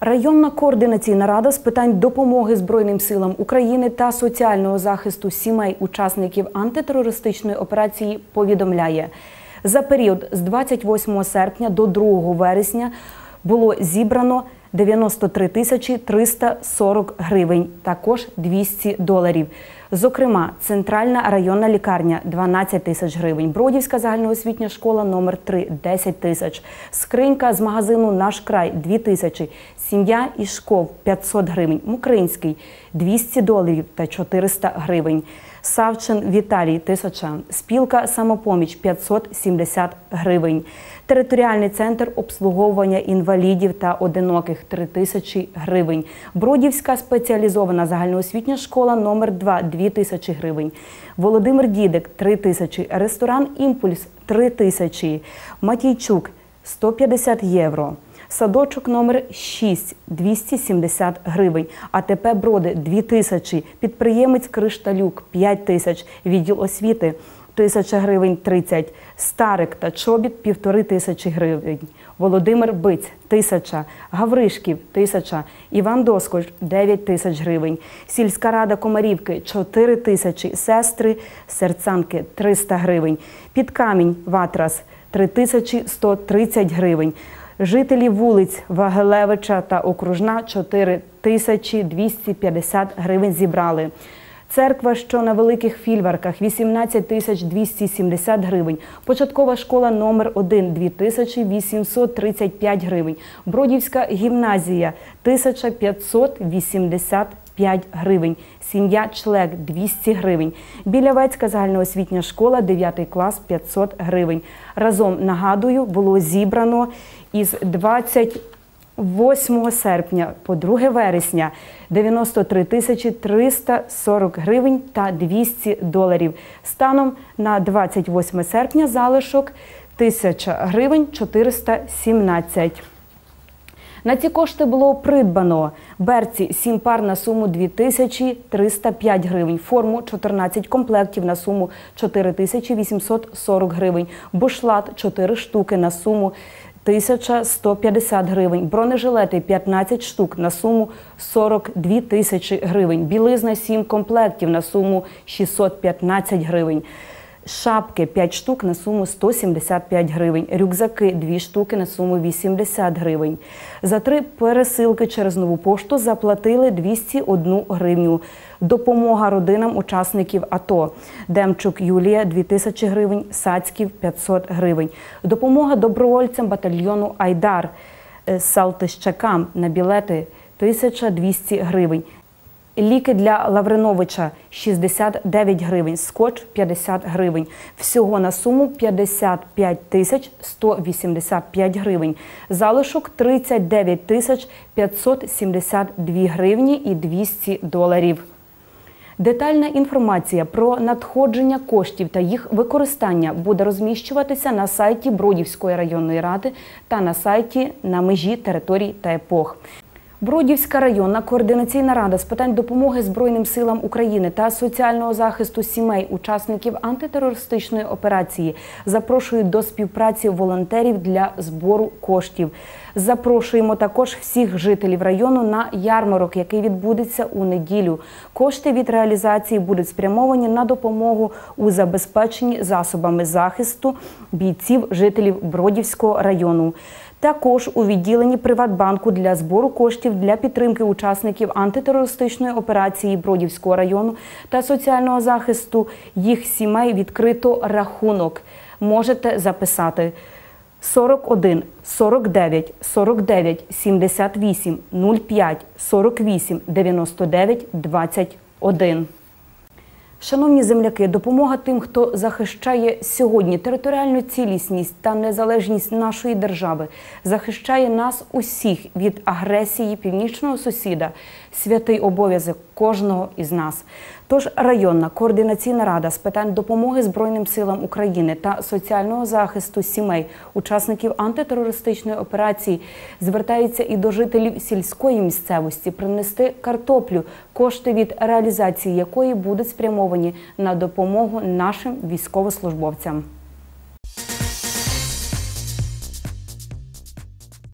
Районна координаційна рада з питань допомоги Збройним силам України та соціального захисту сімей учасників антитерористичної операції повідомляє, за період з 28 серпня до 2 вересня було зібрано 93 тисячі 340 гривень, також 200 доларів. Зокрема, центральна районна лікарня 12 тисяч гривень, Бродівська загальноосвітня школа номер 3 10 тисяч, скринька з магазину Наш край 2 тисячі, сім'я і шков 500 гривень, Мукринський 200 доларів та 400 гривень. Савчин Віталій тисяча, спілка самопоміч 570 гривень. Територіальний центр обслуговування інвалідів та одиноких 3 тисячі гривень. Бродівська спеціалізована загальноосвітня школа номер 2 2 тисячі гривень. Володимир Дідик 3 тисячі. Ресторан Імпульс 3 тисячі. Матійчук 150 євро. Садочок номер 6 – 270 гривень. АТП Броди – 2 тисячі. Підприємець Кришталюк – 5 тисяч. Відділ освіти – тисяча гривень 30. Старик та чобіт – півтори тисячі гривень. Володимир Биць – тисяча. Гавришків – тисяча. Іван Доскоч – 9 тисяч гривень. Сільська рада Комарівки – 4 тисячі. Сестри Серцанки – 300 гривень. Підкамінь Ватрас – 3130 гривень. Жителі вулиць Вагелевича та Окружна 4 тисячі 250 гривень зібрали. Церква, що на великих фільварках 18 тисяч 270 гривень. Початкова школа номер 1 – 2 835 гривень. Бродівська гімназія – 1585 гривень. Сім'я Члек – 200 гривень. Білявецька загальноосвітня школа, 9 клас – 500 гривень. Разом, нагадую, було зібрано із 20 8 серпня по 2 вересня 93 тисячі 340 гривень та 200 доларів. Станом на 28 серпня залишок 1000 гривень 417. На ці кошти було придбано берці 7 пар на суму 2305 гривень, форму 14 комплектів на суму 4840 гривень, бушлат 4 штуки на суму 1150 гривень, бронежилети 15 штук на суму 42 тисячі гривень, білизна 7 комплектів на суму 615 гривень. Шапки 5 штук на суму 175 гривень, рюкзаки 2 штуки на суму 80 гривень. За три пересилки через нову пошту заплатили 201 гривню. Допомога родинам учасників АТО. Демчук Юлія 2000 гривень, Сацьків 500 гривень. Допомога добровольцям батальйону Айдар Салтищакам на білети 1200 гривень. Ліки для Лавриновича 69 гривень, скотч 50 гривень. Всього на суму 55 тисяч 185 гривень. Залишок 39 тисяч 572 гривні і 200 доларів. Детальна інформація про надходження коштів та їх використання буде розміщуватися на сайті Бродівської районної ради та на сайті на межі територій та епох. Бродівська районна координаційна рада з питань допомоги Збройним силам України та соціального захисту сімей учасників антитерористичної операції запрошують до співпраці волонтерів для збору коштів. Запрошуємо також всіх жителів району на ярмарок, який відбудеться у неділю. Кошти від реалізації будуть спрямовані на допомогу у забезпеченні засобами захисту бійців жителів Бродівського району. Також у відділенні Приватбанку для збору коштів для підтримки учасників антитерористичної операції Бродівського району та соціального захисту їх сімей відкрито рахунок. Можете записати 41 49 49 78 05 48 99 21. Шановні земляки, допомога тим, хто захищає сьогодні територіальну цілісність та незалежність нашої держави, захищає нас усіх від агресії північного сусіда, святий обов'язок кожного із нас. Тож районна координаційна рада з питань допомоги Збройним силам України та соціального захисту сімей, учасників антитерористичної операції, звертається і до жителів сільської місцевості принести картоплю, кошти від реалізації якої будуть спрямовані на допомогу нашим військовослужбовцям.